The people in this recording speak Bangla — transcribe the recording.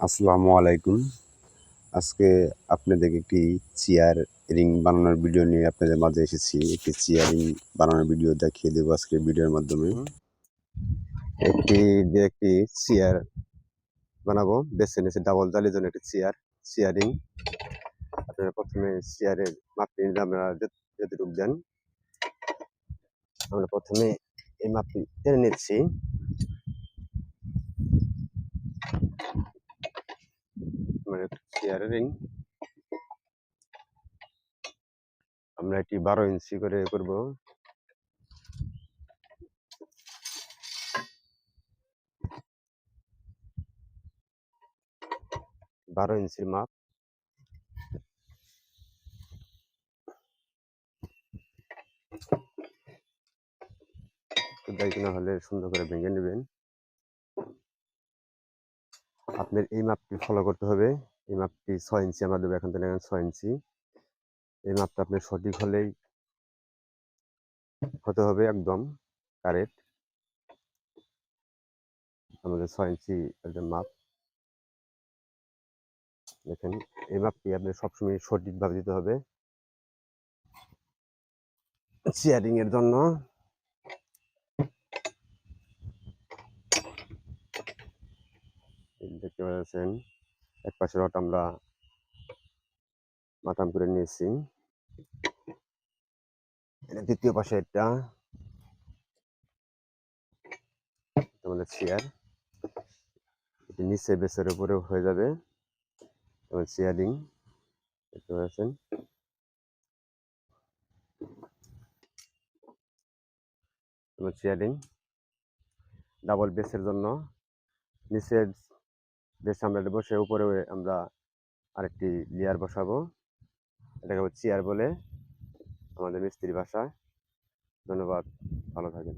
আসসালামু আলাইকুম। আজকে আপনাদের একটি চেয়ার রিং বানানোর ভিডিও নিয়ে আপনাদের মাঝে এসেছি। একটি চেয়ার রিং বানানোর ভিডিও দেখিয়ে দেবো আজকে ভিডিওর মাধ্যমে। একটি দিয়ে একটি চেয়ার বানাবো। বেছে নিয়েছি ডাবল জালির জন্য একটি চেয়ার, চেয়ারিং আপনারা প্রথমে চেয়ারের মাপটি আপনারা যত- যতটুকু দেন। আমরা প্রথমে এই মাপটি টেনে নিচ্ছি। মানে চেয়ার রিং আমরা এটি বারো ইঞ্চি করে করব। বারো ইঞ্চির মাপ। না হলে সুন্দর করে ভেঙে নেবেন। আপনার এই মাপটি ফলো করতে হবে। এই মাপটি ছয় ইঞ্চি আমরা দেবো, এখন থেকে ছয় ইঞ্চি। এই মাপটা আপনার সঠিক হলেই হতে হবে একদম কারেক্ট আমাদের ছয় ইঞ্চি একটা মাপ। দেখেন, এই মাপটি আপনি সবসময় সঠিকভাবে দিতে হবে। চেয়ারিং এর জন্য। দেখতে পাচ্ছেন। এক পাশে রড আমরা মাথাম করে নিয়েছি। দ্বিতীয় পাশে এটা আমাদের চেয়ার। এটি নিচে বেসের উপরে হয়ে যাবে। এবং চেয়ারিং। দেখতে পাচ্ছেন? চেয়ারিং। ডাবল বেসের জন্য নিচের বেস আমরা বসে উপরে আমরা আরেকটি লেয়ার বসাবো। এটাকে চেয়ার বলে আমাদের মিস্ত্রি ভাষায় ধন্যবাদ, ভালো থাকেন